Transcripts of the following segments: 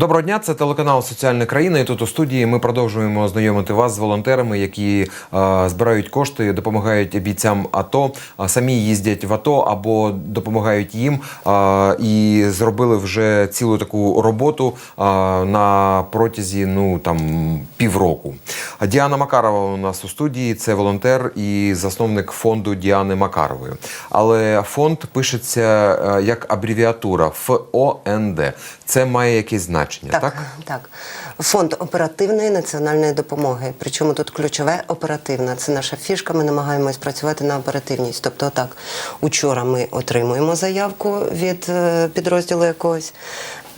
Доброго дня, це телеканал Соціальна країна. І тут у студії ми продовжуємо знайомити вас з волонтерами, які е, збирають кошти, допомагають бійцям АТО, самі їздять в АТО або допомагають їм. е, і зробили вже цілу таку роботу е, на протязі ну там півроку. Діана Макарова у нас у студії. Це волонтер і засновник фонду Діани Макарової. Але фонд пишеться е, як абревіатура ФОНД. Це має якесь значення, так? Так, так. Фонд оперативної національної допомоги. Причому тут ключове оперативна. Це наша фішка. Ми намагаємось працювати на оперативність. Тобто, так, учора ми отримуємо заявку від е, підрозділу якогось.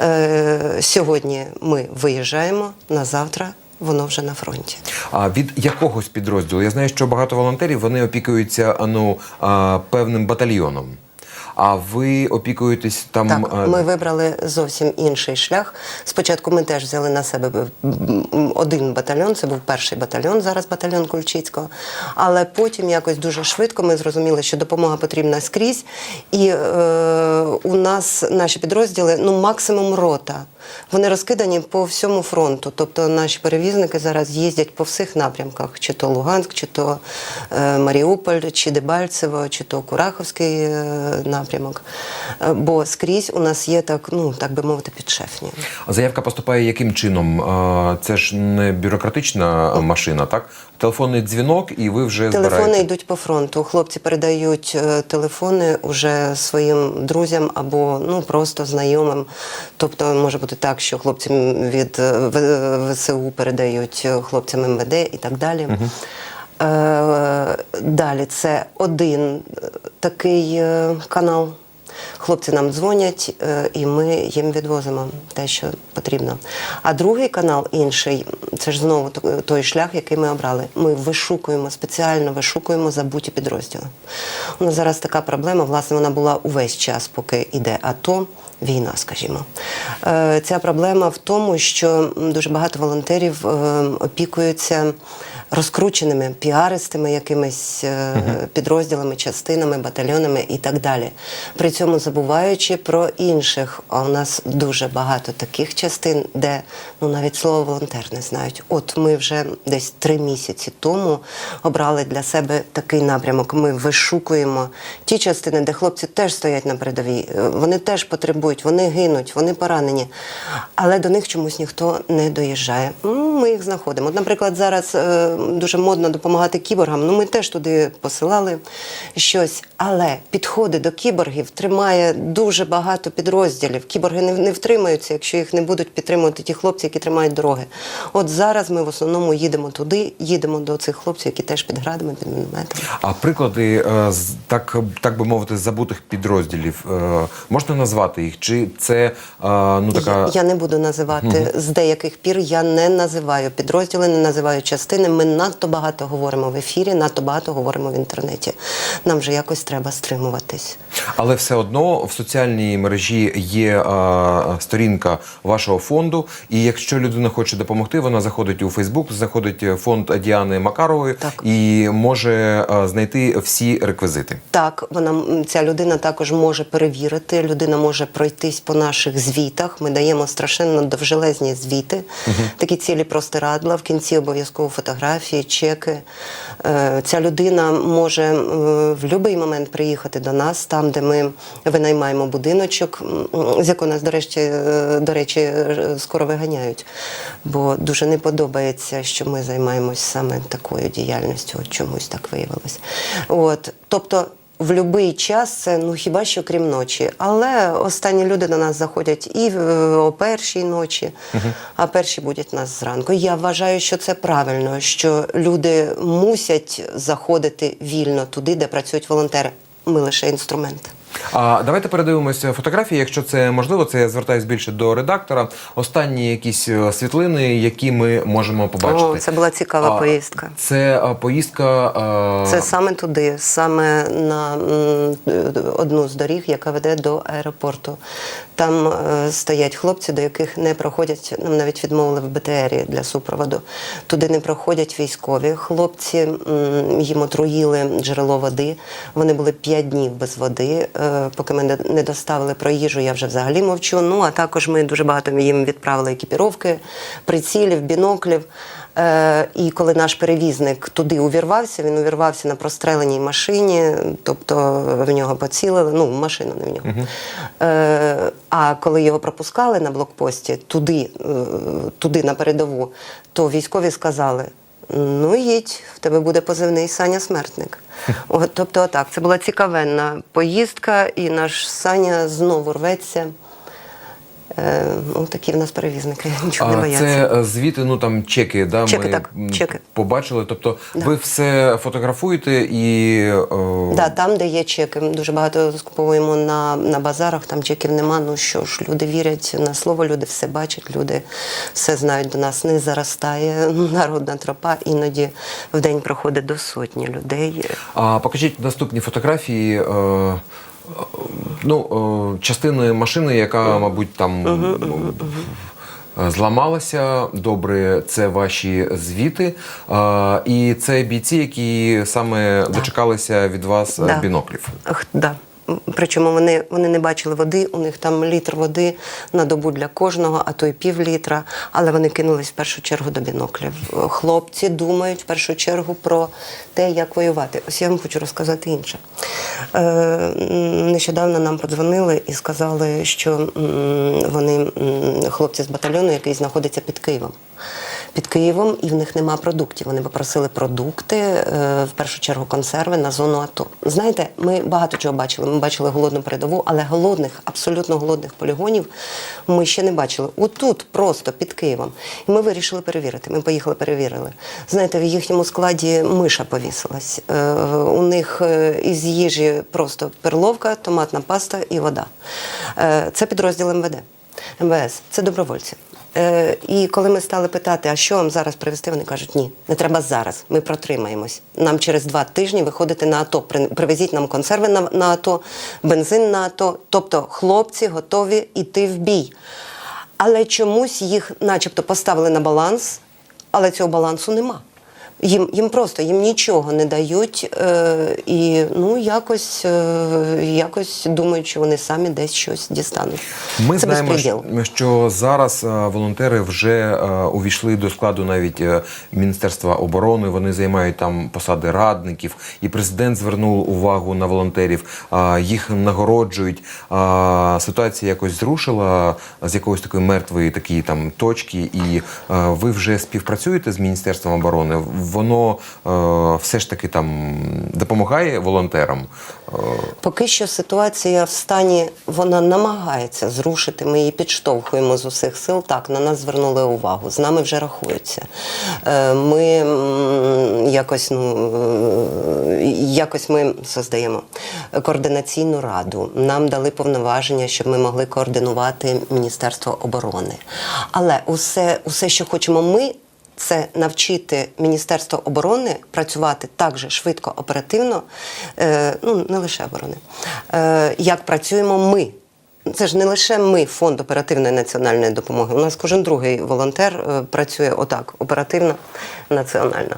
Е, сьогодні ми виїжджаємо на завтра. Воно вже на фронті. А від якогось підрозділу? Я знаю, що багато волонтерів вони опікуються ну, певним батальйоном. А ви опікуєтесь там. Так, ми вибрали зовсім інший шлях. Спочатку ми теж взяли на себе один батальйон, це був перший батальйон, зараз батальйон Кульчицького. Але потім якось дуже швидко ми зрозуміли, що допомога потрібна скрізь. І е, у нас наші підрозділи, ну максимум рота. Вони розкидані по всьому фронту. Тобто наші перевізники зараз їздять по всіх напрямках: чи то Луганськ, чи то е, Маріуполь, чи Дебальцево, чи то Кураховський е, напрямок. Е, бо скрізь у нас є так, ну так би мовити, підшефні. Заявка поступає яким чином? Це ж не бюрократична машина, так? Телефонний дзвінок, і ви вже Телефони збираєте. йдуть по фронту. Хлопці передають телефони уже своїм друзям або ну просто знайомим. Тобто може бути так, що хлопці від е, ВСУ передають е, хлопцям МВД і так далі. Е, Далі це один е, такий е, канал. Хлопці нам дзвонять, е, і ми їм відвозимо те, що потрібно. А другий канал інший це ж знову той шлях, який ми обрали. Ми вишукуємо спеціально вишукуємо забуті підрозділи. У нас зараз така проблема. Власне, вона була увесь час, поки йде АТО. Війна, скажімо, Е, ця проблема в тому, що дуже багато волонтерів е, опікуються розкрученими піаристими якимись е, підрозділами, частинами, батальйонами і так далі. При цьому забуваючи про інших. А у нас дуже багато таких частин, де ну навіть слово волонтер не знають. От ми вже десь три місяці тому обрали для себе такий напрямок. Ми вишукуємо ті частини, де хлопці теж стоять на передовій. Вони теж потребують, вони гинуть, вони поранені. Але до них чомусь ніхто не доїжджає. Ми їх знаходимо. От, наприклад, зараз е, дуже модно допомагати кіборгам. Ну, ми теж туди посилали щось. Але підходи до кіборгів тримає дуже багато підрозділів. Кіборги не, не втримаються, якщо їх не будуть підтримувати ті хлопці, які тримають дороги. От зараз ми в основному їдемо туди, їдемо до цих хлопців, які теж під градами, під мінометами. А приклади, е, так, так би мовити, забутих підрозділів, е, можна назвати їх? Чи це ну, така. Я, не буду називати з деяких пір. Я не називаю підрозділи, не називаю частини. Ми надто багато говоримо в ефірі, надто багато говоримо в інтернеті. Нам вже якось треба стримуватись. Але все одно в соціальній мережі є е, сторінка вашого фонду. І якщо людина хоче допомогти, вона заходить у Фейсбук, заходить в фонд Діани Макарової Так. і може е, знайти всі реквізити. Так, вона ця людина також може перевірити. Людина може пройтись по наших звітах. Ми даємо страшенно довжелезні звіти, такі цілі простирадла. В кінці обов'язково фотографії, чеки. Е, Ця людина може е, в будь-який момент приїхати до нас, там, де ми винаймаємо будиночок, з якого нас, до речі, е, до речі, скоро виганяють. Бо дуже не подобається, що ми займаємось саме такою діяльністю. От чомусь так виявилось. От, тобто. В будь-який час це ну хіба що крім ночі. Але останні люди до нас заходять і в- о першій ночі, а перші будуть нас зранку. Я вважаю, що це правильно, що люди мусять заходити вільно туди, де працюють волонтери. Ми лише інструмент. А давайте передивимося фотографії, якщо це можливо. Це я звертаюсь більше до редактора. Останні якісь е, світлини, які ми можемо побачити. О, це була цікава А, поїздка. Це е, поїздка. А... Це саме туди, саме на одну з доріг, яка веде до аеропорту. Там е, стоять хлопці, до яких не проходять, нам навіть відмовили в БТРі для супроводу. Туди не проходять військові. Хлопці їм отруїли джерело води. Вони були п'ять днів без води. Е, поки ми не- не доставили про їжу, я вже взагалі мовчу. Ну а також ми дуже багато їм відправили екіпіровки, прицілів, біноклів. Е, і коли наш перевізник туди увірвався, він увірвався на простреленій машині, тобто в нього поцілили, ну, машину не в нього. Е, а коли його пропускали на блокпості туди, е, туди на передову, то військові сказали: ну їдь, в тебе буде позивний Саня Смертник. От, тобто, отак, це була цікавенна поїздка, і наш Саня знову рветься. Ну, такі в нас перевізники, нічого не бояться. це е, звіти, ну там чеки, да, Чеки, ми так, чеки. побачили. Тобто Да. ви все фотографуєте і е, Да, там, де є чеки, дуже багато скуповуємо на, на базарах, там чеків нема. Ну що ж, люди вірять на слово, люди все бачать, люди все знають до нас. Не заростає народна тропа. Іноді в день проходить до сотні людей. А покажіть наступні фотографії. Е, ну, частиною частини машини, яка, мабуть, там е, зламалася. Добре, це ваші звіти. Е, і це бійці, які саме дочекалися від вас е, біноклів. Да. Причому вони, вони не бачили води, у них там літр води на добу для кожного, а то й пів літра. Але вони кинулись в першу чергу до біноклів. Хлопці думають в першу чергу про те, як воювати. Ось я вам хочу розказати інше. Е, нещодавно нам подзвонили і сказали, що вони хлопці з батальйону, який знаходиться під Києвом. Під Києвом і в них нема продуктів. Вони попросили продукти, е, в першу чергу консерви на зону АТО. Знаєте, ми багато чого бачили. Ми бачили голодну передову, але голодних, абсолютно голодних полігонів ми ще не бачили. Отут, просто під Києвом. І ми вирішили перевірити. Ми поїхали, перевірили. Знаєте, в їхньому складі миша повісилась. Е, У них е, із їжі просто перловка, томатна паста і вода. Це підрозділ МВД. МВС, це добровольці. Е, і коли ми стали питати, а що вам зараз привезти, вони кажуть, ні, не треба зараз. Ми протримаємось. Нам через два тижні виходити на АТО. При- Привезіть нам консерви на, на АТО, бензин на АТО. Тобто хлопці готові йти в бій. Але чомусь їх, начебто, поставили на баланс, але цього балансу нема. Їм, їм просто їм нічого не дають, е, і ну якось, е, якось думають, що вони самі десь щось дістануть. Ми Це знаємо, безпреділ. що, що зараз е, волонтери вже е, увійшли до складу навіть е, Міністерства оборони. Вони займають там посади радників, і президент звернув увагу на волонтерів. е, Їх нагороджують. Е, Ситуація якось зрушила з якоїсь такої мертвої такої там точки. І е, ви вже співпрацюєте з Міністерством оборони. Воно е, все ж таки там допомагає волонтерам. Е, Поки що ситуація в стані вона намагається зрушити. Ми її підштовхуємо з усіх сил. Так, на нас звернули увагу. З нами вже рахуються. Е, Ми якось, ну, якось ми создаємо координаційну раду. Нам дали повноваження, щоб ми могли координувати Міністерство оборони. Але усе, усе що хочемо ми. Це навчити Міністерство оборони працювати так же швидко, оперативно, е, ну не лише оборони, е, як працюємо ми. Це ж не лише ми, фонд оперативної національної допомоги. У нас кожен другий волонтер е, працює отак, оперативно, національно.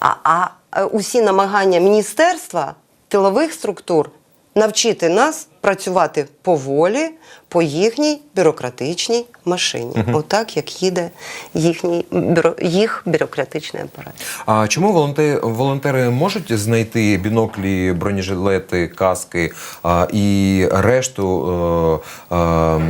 А, а усі намагання міністерства, тилових структур навчити нас працювати поволі по їхній бюрократичній машині, отак як їде їхній бюро, їх бюрократичний апарат. А чому волонтери, волонтери можуть знайти біноклі, бронежилети, каски а, і решту, е, е,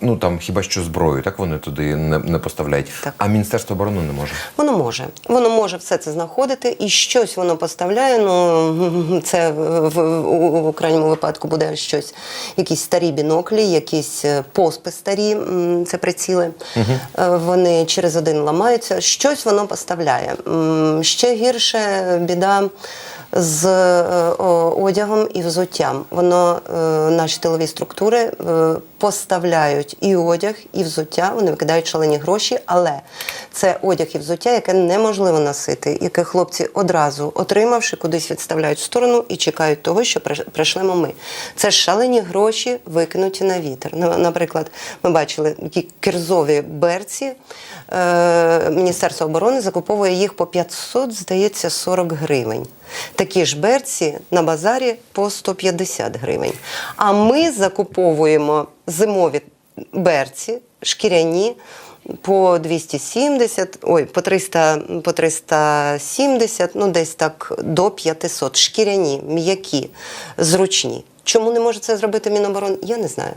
ну там хіба що зброю, так вони туди не, не поставляють. Так. А Міністерство оборони не може. Воно може. Воно може все це знаходити і щось воно поставляє. Ну це в, в, у, у крайньому випадку буде щось, якісь старі біноклі, якісь е, поспи старі, це приціли. Угу. Вони через один ламаються. Щось воно поставляє. Ще гірше біда. З е, одягом і взуттям воно е, наші тилові структури е, поставляють і одяг, і взуття. Вони викидають шалені гроші, але це одяг і взуття, яке неможливо носити, яке хлопці одразу отримавши, кудись відставляють в сторону і чекають того, що пришлемо ми. Це шалені гроші викинуті на вітер. Наприклад, ми бачили такі кирзові берці. Міністерство оборони закуповує їх по 500, здається, 40 гривень. Такі ж берці на базарі по 150 гривень. А ми закуповуємо зимові берці, шкіряні по 270, ой, по 300, по 370, ну десь так до 500. Шкіряні, м'які, зручні. Чому не може це зробити Міноборони? Я не знаю.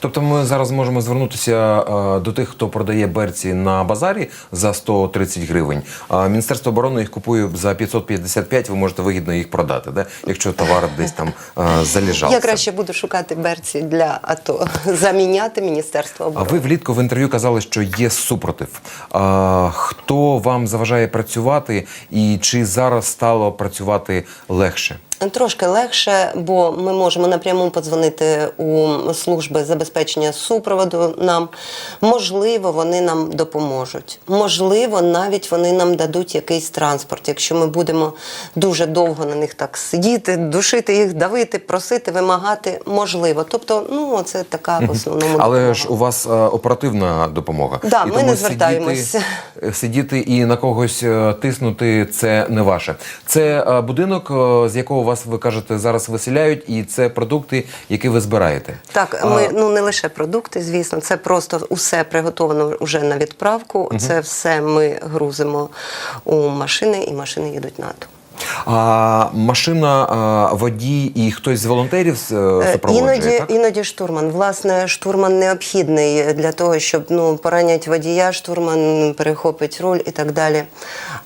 Тобто ми зараз можемо звернутися е, до тих, хто продає берці на базарі за 130 гривень. А Міністерство оборони їх купує за 555, ви можете вигідно їх продати, да? якщо товар десь там е, залежався. Я краще буду шукати берці для АТО, заміняти Міністерство А ви влітку в інтерв'ю казали, що є супротив. А, хто вам заважає працювати, і чи зараз стало працювати легше? Трошки легше, бо ми можемо напряму подзвонити у служби забезпечення супроводу нам. Можливо, вони нам допоможуть. Можливо, навіть вони нам дадуть якийсь транспорт, якщо ми будемо дуже довго на них так сидіти, душити їх, давити, просити, вимагати. Можливо. Тобто, ну це така в основному. Але допомога. ж у вас е, оперативна допомога. Да, ми тому не звертаємось. Сидіти, е, сидіти і на когось е, тиснути це не ваше. Це будинок, з якого вас ви кажете зараз виселяють, і це продукти, які ви збираєте. Так, А, ми ну не лише продукти, звісно, це просто усе приготовано вже на відправку. Це все ми грузимо у машини, і машини їдуть на АТО. а машина, а, водій і хтось з волонтерів е, Е, супроводжує, Іноді, так? іноді штурман. Власне, штурман необхідний для того, щоб ну поранять водія, штурман перехопить руль і так далі.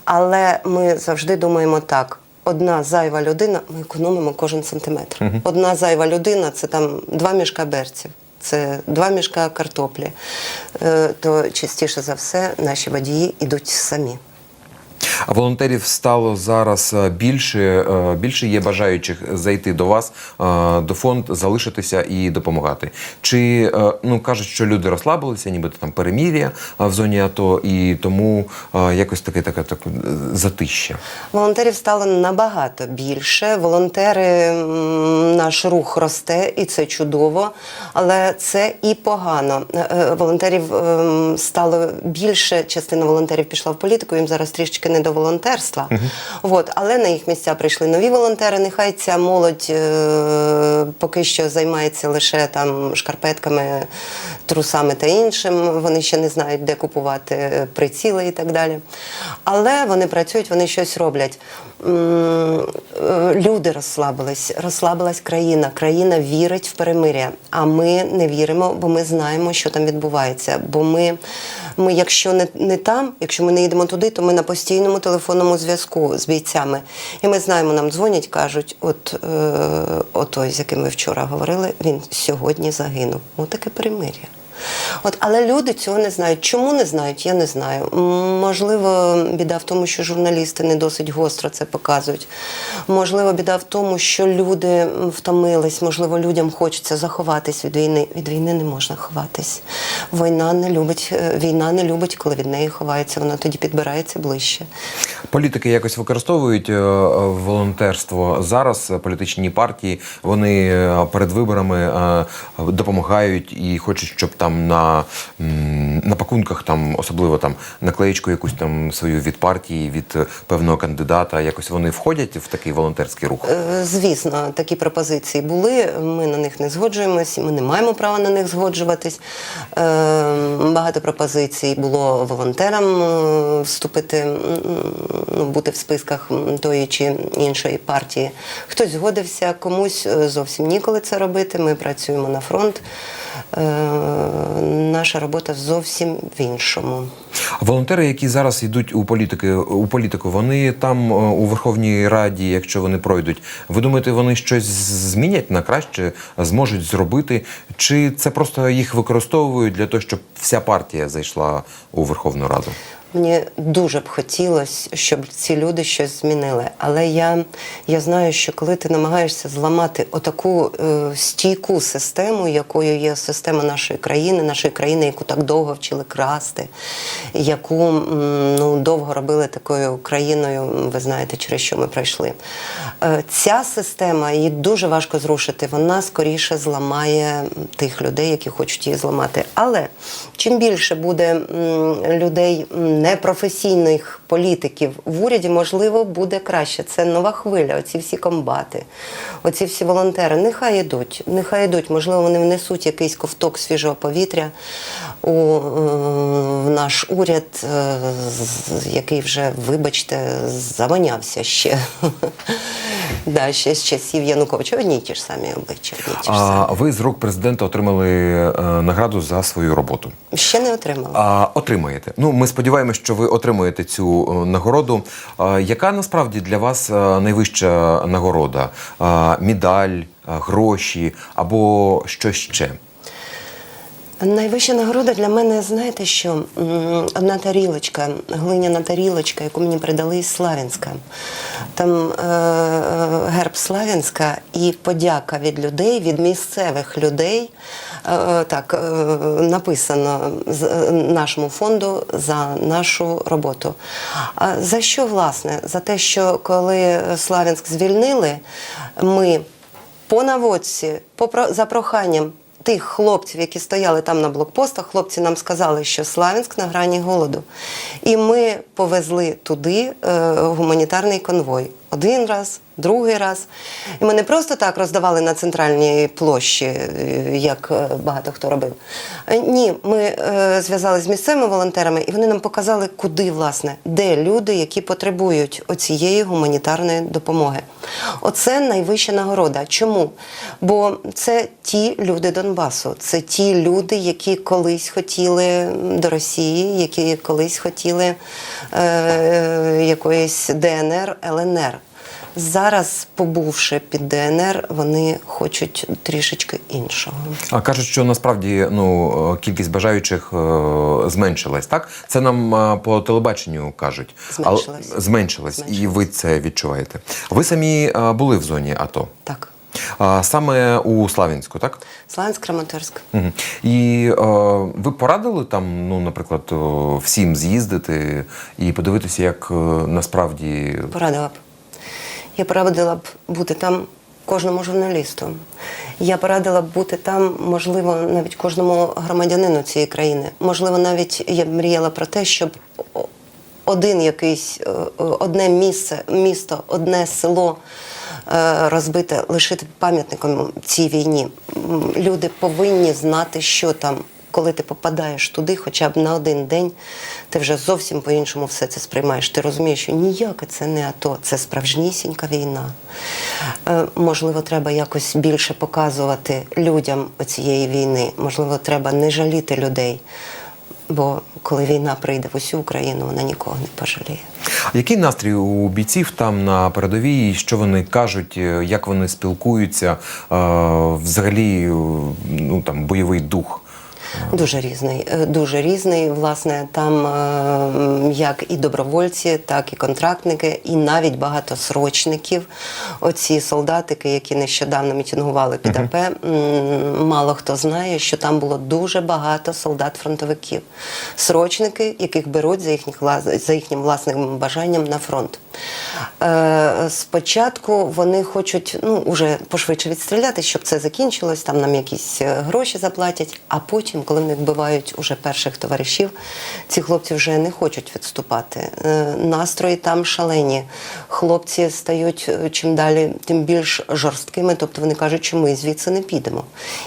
Але ми завжди думаємо так. Одна зайва людина, ми економимо кожен сантиметр. Одна зайва людина це там два мішка берців, це два мішка картоплі. Е, То частіше за все наші водії йдуть самі. Волонтерів стало зараз е, більше. е, Більше є бажаючих зайти до вас, е, до фонд, залишитися і допомагати. Чи ну кажуть, що люди розслабилися, нібито там перемір'я в зоні АТО, і тому якось таке таке таке е, затища. Волонтерів стало набагато більше. Волонтери, наш рух росте, і це чудово, але це і погано. Волонтерів ем, стало більше. Частина волонтерів пішла в політику. Їм зараз трішечки не до волонтерства. От, але на їх місця прийшли нові волонтери. Нехай ця молодь е, поки що займається лише там шкарпетками, трусами та іншим. Вони ще не знають, де купувати приціли і так далі. Але вони працюють, вони щось роблять. Е, Люди розслабились, розслабилась країна. Країна вірить в перемиря. А ми не віримо, бо ми знаємо, що там відбувається. Бо ми, ми якщо не, не там, якщо ми не їдемо туди, то ми на постійному телефонному зв'язку з бійцями. І ми знаємо, нам дзвонять, кажуть, от е, отой, з яким ми вчора говорили, він сьогодні загинув. Отаке перемир'я. От, але люди цього не знають. Чому не знають, я не знаю. Можливо, біда в тому, що журналісти не досить гостро це показують. Можливо, біда в тому, що люди втомились, можливо, людям хочеться заховатись від війни. Від війни не можна ховатись. Війна не любить, е, війна не любить, коли від неї ховається. Вона тоді підбирається ближче. Політики якось використовують е, волонтерство зараз. е, Політичні партії вони е, перед виборами е, допомагають і хочуть, щоб там на, на пакунках там особливо там наклеєчку якусь там свою від партії, від е, певного кандидата. Якось вони входять в такий волонтерський рух. Е, Звісно, такі пропозиції були. Ми на них не згоджуємось, ми не маємо права на них згоджуватись. Е, Багато пропозицій було волонтерам вступити, ну, бути в списках тої чи іншої партії. Хтось згодився, комусь зовсім ніколи це робити. Ми працюємо на фронт. Наша робота зовсім в іншому. Волонтери, які зараз йдуть у політики у політику, вони там е, у Верховній Раді, якщо вони пройдуть, ви думаєте, вони щось змінять на краще, зможуть зробити? Чи це просто їх використовують для того, щоб вся партія зайшла у Верховну Раду? Мені дуже б хотілося, щоб ці люди щось змінили. Але я, я знаю, що коли ти намагаєшся зламати отаку е, стійку систему, якою є система нашої країни, нашої країни, яку так довго вчили красти, яку ну, довго робили такою країною, ви знаєте, через що ми пройшли. Е, ця система її дуже важко зрушити. Вона скоріше зламає тих людей, які хочуть її зламати. Але чим більше буде людей непрофесійних політиків в уряді, можливо, буде краще. Це нова хвиля. Оці всі комбати, оці всі волонтери. Нехай йдуть, нехай йдуть. Можливо, вони внесуть якийсь ковток свіжого повітря у е, в наш уряд, е, який вже, вибачте, завонявся ще. Да, ще з часів Януковича. Одні й ті ж самі обличчя. Одні й ті ж А ви з рук президента отримали е, награду за свою роботу. Ще не отримала. А, отримаєте. Ну, ми сподіваємося, що ви отримуєте цю е, нагороду. Яка насправді для вас е, найвища нагорода? Медаль, е, гроші або що ще? Найвища нагорода для мене, знаєте що? Одна тарілочка, глиняна тарілочка, яку мені передали із Славянська. Там е, е, герб Славянська і подяка від людей, від місцевих людей. Е, е, так, е, написано з е, нашому фонду за нашу роботу. А за що, власне? За те, що коли Славянськ звільнили, ми по наводці, по за проханням тих хлопців, які стояли там на блокпостах, хлопці нам сказали, що Славянськ на грані голоду. І ми повезли туди е, гуманітарний конвой. Один раз, другий раз. І ми не просто так роздавали на центральній площі, е, як е, багато хто робив. Е, Ні, ми е, зв'язалися з місцевими волонтерами, і вони нам показали, куди, власне, де люди, які потребують оцієї гуманітарної допомоги. Оце найвища нагорода. Чому? Бо це ті люди Донбасу, це ті люди, які колись хотіли до Росії, які колись хотіли е, якоїсь ДНР, ЛНР. Зараз, побувши під ДНР, вони хочуть трішечки іншого. А кажуть, що насправді ну е, кількість бажаючих е, зменшилась, так? Це нам е, по телебаченню кажуть. Зменшилась. Але- зменшилась, і ви це відчуваєте. Ви самі е, були в зоні АТО. Так, Саме у Славянську, так? Славянськ, Краматорськ. Мгм. І е, ви порадили там, ну, наприклад, всім з'їздити і подивитися, як насправді Порадила б. Я порадила б бути там кожному журналісту. Я порадила б бути там, можливо, навіть кожному громадянину цієї країни. Можливо, навіть я мріяла про те, щоб один якийсь, е, е, одне місце, місто, одне село е, розбите, лишити пам'ятником цій війні. Люди повинні знати, що там. Коли ти попадаєш туди, хоча б на один день, ти вже зовсім по-іншому все це сприймаєш. Ти розумієш, що ніяке це не АТО, це справжнісінька війна. Е, можливо, треба якось більше показувати людям цієї війни. Можливо, треба не жаліти людей. Бо коли війна прийде в усю Україну, вона нікого не пожаліє. який настрій у бійців там на передовій, що вони кажуть, е, як вони спілкуються, е, взагалі, ну там бойовий дух. Дуже різний, е, дуже різний. Власне, там е, як і добровольці, так і контрактники, і навіть багато срочників. Оці солдатики, які нещодавно мітингували під АП, мало хто знає, що там було дуже багато солдат-фронтовиків. Срочники, яких беруть за, їхніх, за їхнім власним бажанням на фронт. Е, спочатку вони хочуть ну, уже пошвидше відстріляти, щоб це закінчилось, там нам якісь гроші заплатять, а потім, коли вони вбивають уже перших товаришів, ці хлопці вже не хочуть відступати. Е, настрої там шалені. Хлопці стають е, чим далі, тим більш жорсткими, тобто вони кажуть, що ми звідси не підемо.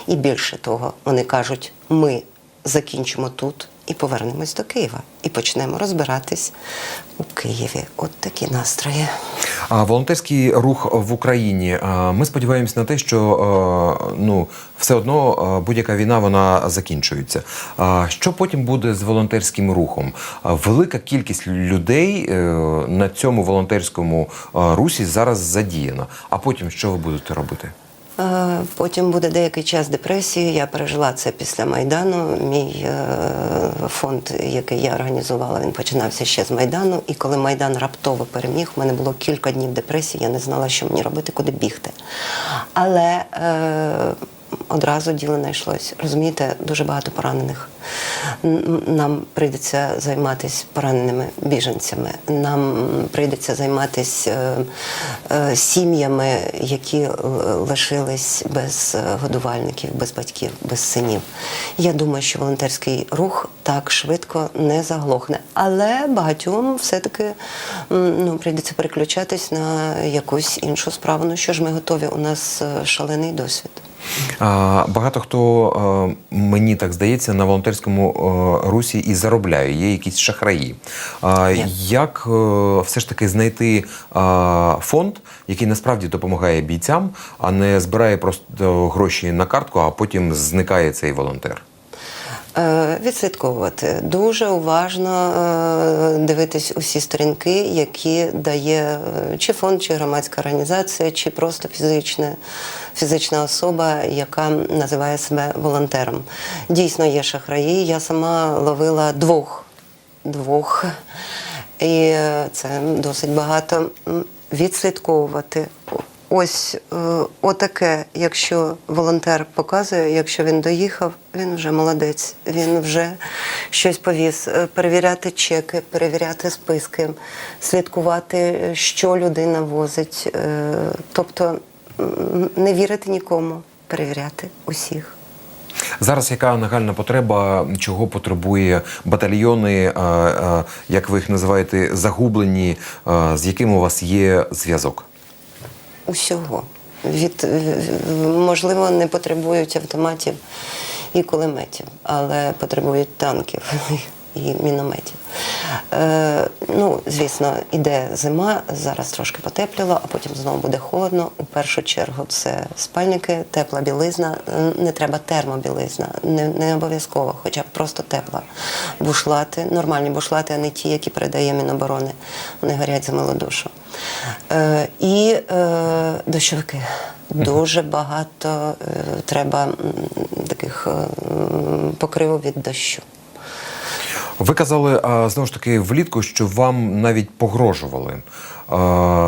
І більше того, вони кажуть, ми закінчимо тут і повернемось до Києва. І почнемо розбиратись у Києві. От такі настрої. А волонтерський рух в Україні. Ми сподіваємось на те, що ну все одно будь-яка війна вона закінчується. Що потім буде з волонтерським рухом? Велика кількість людей е, на цьому волонтерському русі зараз задіяна. А потім що ви будете робити? Е, Потім буде деякий час депресії. Я пережила це після Майдану. Мій е, фонд, який я організувала, він починався ще з Майдану. І коли Майдан раптово переміг, в мене було кілька днів депресії, я не знала, що мені робити, куди бігти. Але е, одразу діло знайшлось. Розумієте, дуже багато поранених, Нам прийдеться займатися пораненими біженцями. Нам прийдеться займатися е, сім'ями, які е, лишились без е, годувальників, без батьків, без синів. Я думаю, що волонтерський рух так швидко не заглохне. Але багатьом все-таки ну, прийдеться переключатись на якусь іншу справу. Ну що ж, ми готові, у нас е, шалений досвід. Багато хто, е, мені так здається, на волонтерському е, русі і заробляє. Є якісь шахраї. Є. Як е, все ж таки знайти е, фонд, який насправді допомагає бійцям, а не збирає просто гроші на картку, а потім зникає цей волонтер? Е, Відслідковувати дуже уважно е, дивитись усі сторінки, які дає е, чи фонд, чи громадська організація, чи просто фізична, фізична особа, яка називає себе волонтером. Дійсно є шахраї. Я сама ловила двох. Двох. І це досить багато. Відслідковувати. Ось е, отаке, якщо волонтер показує, якщо він доїхав, він вже молодець, він вже щось повіз. Е, Перевіряти чеки, перевіряти списки, слідкувати, що людина возить. Е, Тобто не вірити нікому, перевіряти усіх. Зараз яка нагальна потреба, чого потребує батальйони, як ви їх називаєте, загублені, з яким у вас є зв'язок? Усього. Від, можливо, не потребують автоматів і кулеметів, але потребують танків і мінометів. Е, ну, звісно, іде зима, зараз трошки потепліло, а потім знову буде холодно. У першу чергу це спальники, тепла білизна. Не треба термобілизна, не, не обов'язково, хоча б просто тепла. Бушлати, нормальні бушлати, а не ті, які передає Міноборони. Вони горять за милу душу. Е, і е, дощовики. Дуже багато е, треба таких е, м, покриву від дощу. Ви казали знову ж таки влітку, що вам навіть погрожували.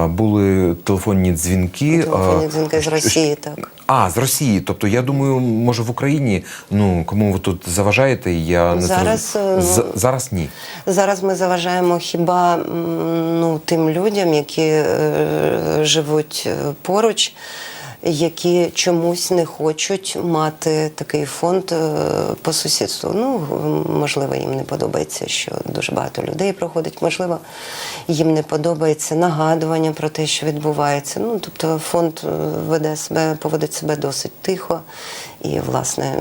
Були телефонні дзвінки. Телефонні дзвінки з Росії, так. А, з Росії. Тобто, я думаю, може в Україні, ну кому ви тут заважаєте, я не Зараз, е, З- зараз ні. Зараз ми заважаємо хіба ну, тим людям, які е, живуть е, поруч, які чомусь не хочуть мати такий фонд е, по сусідству. Ну, можливо, їм не подобається, що дуже багато людей проходить. Можливо, їм не подобається нагадування про те, що відбувається. Ну, тобто фонд е, веде себе, поводить себе досить тихо. І, власне,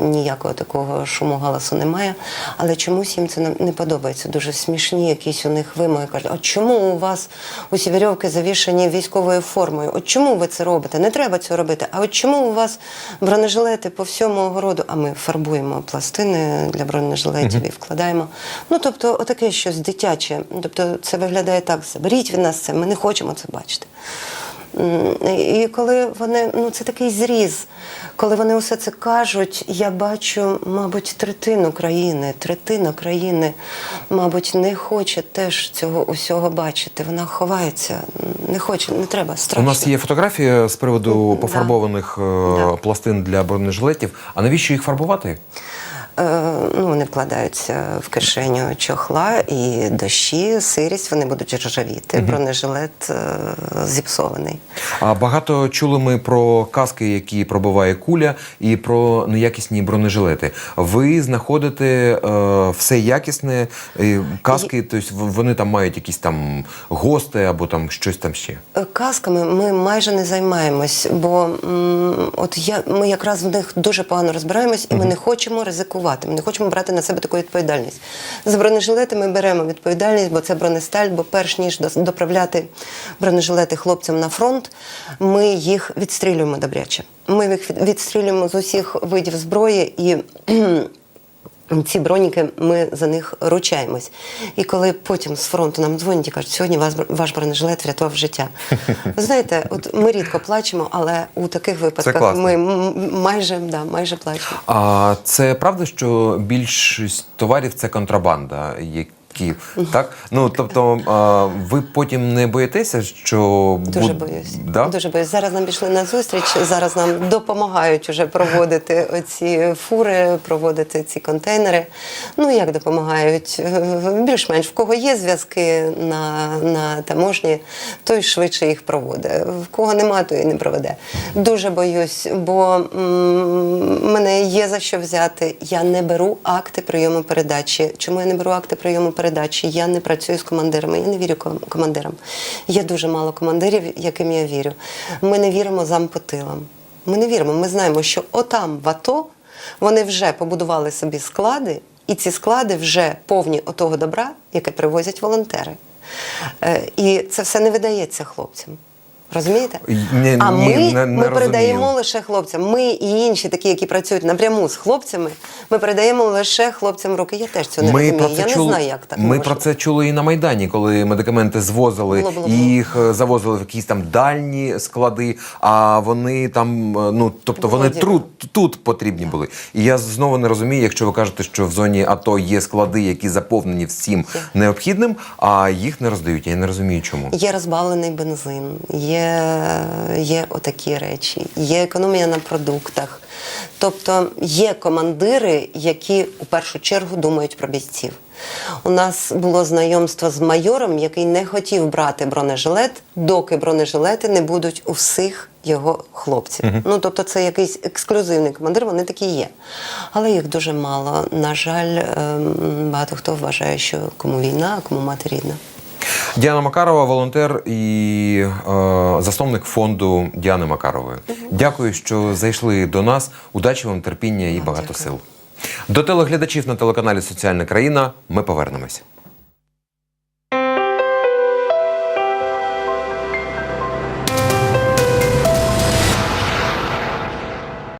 ніякого такого шуму галасу немає. Але чомусь їм це не- подобається. Дуже смішні якісь у них вимоги. Кажуть, а чому у вас усі вірьовки завішані військовою формою? От чому ви це робите? Не треба цього робити. А от чому у вас бронежилети по всьому огороду? А ми фарбуємо пластини для бронежилетів і вкладаємо. Ну, тобто, отаке щось дитяче. Тобто, це виглядає так: заберіть від нас це, ми не хочемо це бачити. І коли вони, ну це такий зріз, коли вони усе це кажуть, я бачу, мабуть, третину країни, третина країни, мабуть, не хоче теж цього усього бачити. Вона ховається, не хоче, не треба, страшно. У нас є фотографія з приводу пофарбованих е, Да. пластин для бронежилетів. А навіщо їх фарбувати? Е, ну, вони вкладаються в кишеню чохла і дощі, сирість, вони будуть ржавіти. Бронежилет е, зіпсований. А багато чули ми про каски, які пробиває куля, і про неякісні бронежилети. Ви знаходите е, все якісне, каски, тобто вони там мають якісь там гости або там щось там ще. Казками ми майже не займаємось, бо м, от я, ми якраз в них дуже погано розбираємось, і ми не хочемо ризикувати. Ми не хочемо брати на себе таку відповідальність. За бронежилети ми беремо відповідальність, бо це бронесталь. Бо перш ніж доправляти бронежилети хлопцям на фронт, ми їх відстрілюємо добряче. Ми їх відстрілюємо з усіх видів зброї і. Ці броніки ми за них ручаємось. І коли потім з фронту нам дзвонять і кажуть, сьогодні вас ваш бронежилет врятував життя. Ви знаєте, от ми рідко плачемо, але у таких випадках ми майже да, майже плачемо. А це правда, що більшість товарів це контрабанда, Київ. Так? Ну, тобто, а, ви потім не боїтеся, що Дуже буд- боюсь. Да? Дуже боюсь. Зараз нам пішли на зустріч. Зараз нам допомагають уже проводити оці фури, проводити ці контейнери. Ну як допомагають? Більш-менш в кого є зв'язки на, на таможні, той швидше їх проводить. В кого нема, той і не проведе. Дуже боюсь, бо м, мене є за що взяти. Я не беру акти прийому передачі. Чому я не беру акти прийому передачі? Я не працюю з командирами, я не вірю командирам. Є дуже мало командирів, яким я вірю. Ми не віримо зампотилам. Ми не віримо. Ми знаємо, що отам в АТО вони вже побудували собі склади, і ці склади вже повні отого добра, яке привозять волонтери. Е, І це все не видається хлопцям. Розумієте? Ні, а ні, ми, не- не ми розумію. передаємо лише хлопцям. Ми і інші, такі, які працюють напряму з хлопцями, ми передаємо лише хлопцям руки. Я теж цього не Ми розумію. Я чули, не знаю, як так Ми можна. про це чули і на Майдані, коли медикаменти звозили, Було, було, їх е, завозили в якісь там дальні склади, а вони там, е, ну тобто вони Годі. тут, потрібні були. І я знову не розумію, якщо ви кажете, що в зоні АТО є склади, які заповнені всім необхідним, а їх не роздають. Я не розумію, чому. Є розбавлений бензин, є, є отакі речі, є економія на продуктах. Тобто є командири, які у першу чергу думають про бійців. У нас було знайомство з майором, який не хотів брати бронежилет, доки бронежилети не будуть у всіх його хлопців. Ну тобто, це якийсь ексклюзивний командир, вони такі є. Але їх дуже мало. На жаль, ем, багато хто вважає, що кому війна, а кому мати рідна. Діана Макарова, волонтер і е, засновник фонду Діани Макарової. Дякую, що зайшли до нас. Удачі вам, терпіння і багато дякую. сил. До телеглядачів на телеканалі Соціальна країна ми повернемось.